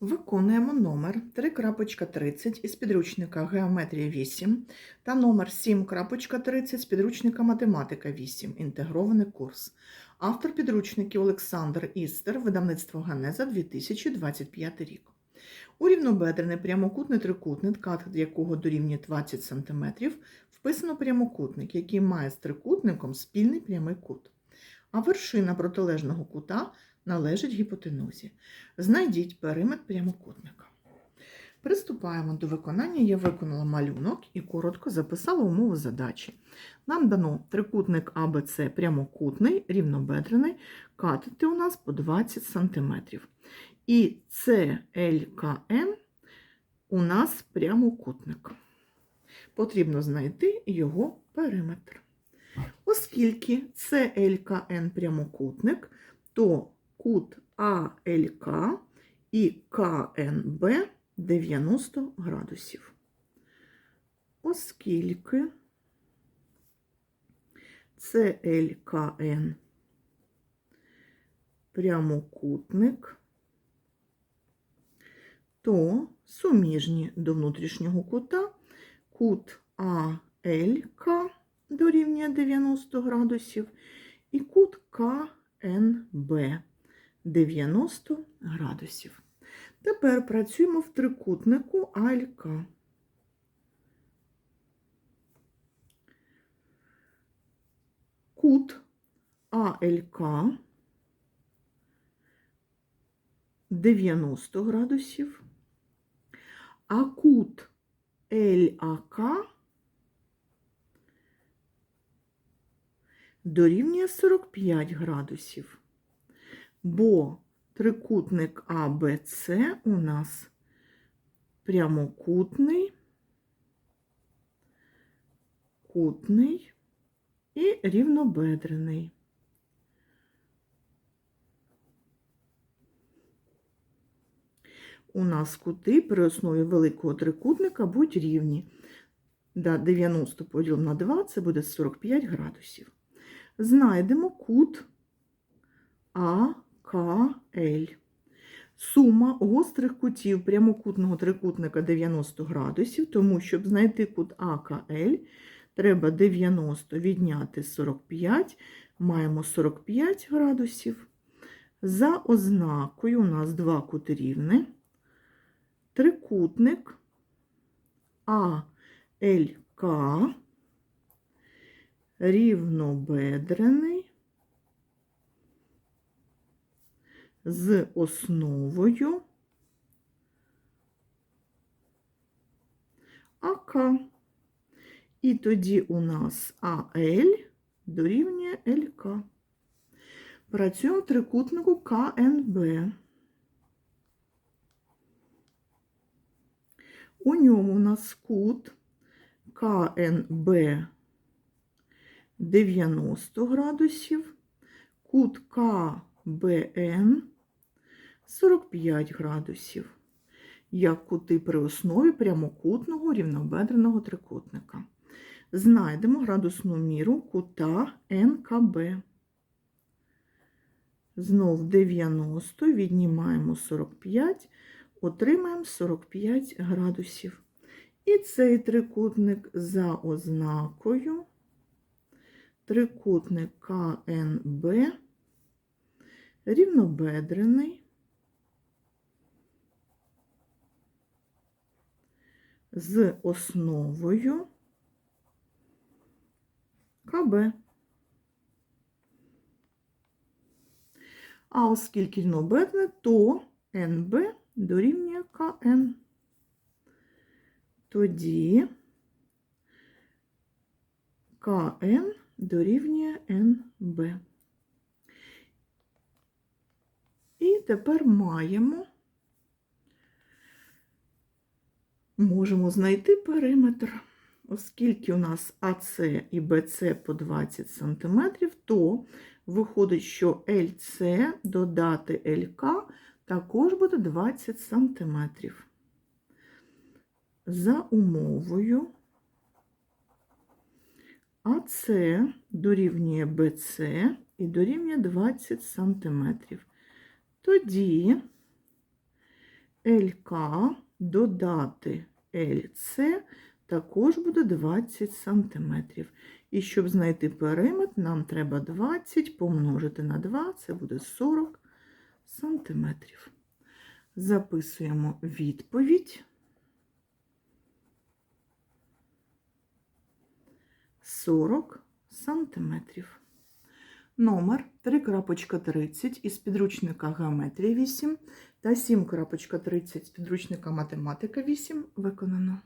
Виконуємо номер 3.30 із підручника Геометрія 8 та номер 7.30 з підручника Математика 8. Інтегрований курс. Автор підручників Олександр Істер, видавництво Ганеза 2025 рік. У рівнобедрений прямокутний трикутник, катет якого дорівнює 20 см, вписано прямокутник, який має з трикутником спільний прямий кут. А вершина протилежного кута належить гіпотенузі. Знайдіть периметр прямокутника. Приступаємо до виконання. Я виконала малюнок і коротко записала умови задачі. Нам дано трикутник АБЦ прямокутний, рівнобедрений, катети у нас по 20 см. І CLKN у нас прямокутник. Потрібно знайти його периметр. Оскільки CLKN прямокутник, то кут АЛК і КНБ 90 градусів. Оскільки CLKN прямокутник, то суміжні до внутрішнього кута кут АЛК дорівнює 90 градусів і кут КНБ 90 градусів. Тепер працюємо в трикутнику АЛК. Кут АЛК 90 градусів, а кут ЛАК дорівнює 45 градусів бо трикутник АБЦ у нас прямокутний, кутний і рівнобедрений. У нас кути при основі великого трикутника будуть рівні. Да, 90 поділимо на 2 це буде 45 градусів. Знайдемо кут А. КЛ. Сума гострих кутів прямокутного трикутника 90 градусів, тому щоб знайти кут АКЛ, треба 90 відняти 45, маємо 45 градусів. За ознакою у нас два кути рівні. Трикутник АЛК рівнобедрений. З основою АК. І тоді у нас АЛ дорівнює ЛК. Працюємо в трикутнику КНБ. У ньому у нас кут КНБ 90 градусів, кут КБН 45 градусів, як кути при основі прямокутного рівнобедреного трикутника. Знайдемо градусну міру кута НКБ. Знов 90, віднімаємо 45, отримаємо 45 градусів. І цей трикутник за ознакою, трикутник КНБ, рівнобедрений, з основою КБ. А оскільки рівнобедне, то НБ дорівнює КН. Тоді КН дорівнює НБ. І тепер маємо можемо знайти периметр. Оскільки у нас АС і БЦ по 20 см, то виходить, що ЛЦ додати ЛК також буде 20 см. За умовою АС дорівнює БЦ і дорівнює 20 см. Тоді ЛК додати ЛЦ також буде 20 см. І щоб знайти периметр, нам треба 20 помножити на 2, це буде 40 см. Записуємо відповідь. 40 сантиметрів. Номер 3.30 із підручника Геометрія 8 та 7.30 з підручника Математика 8 виконано.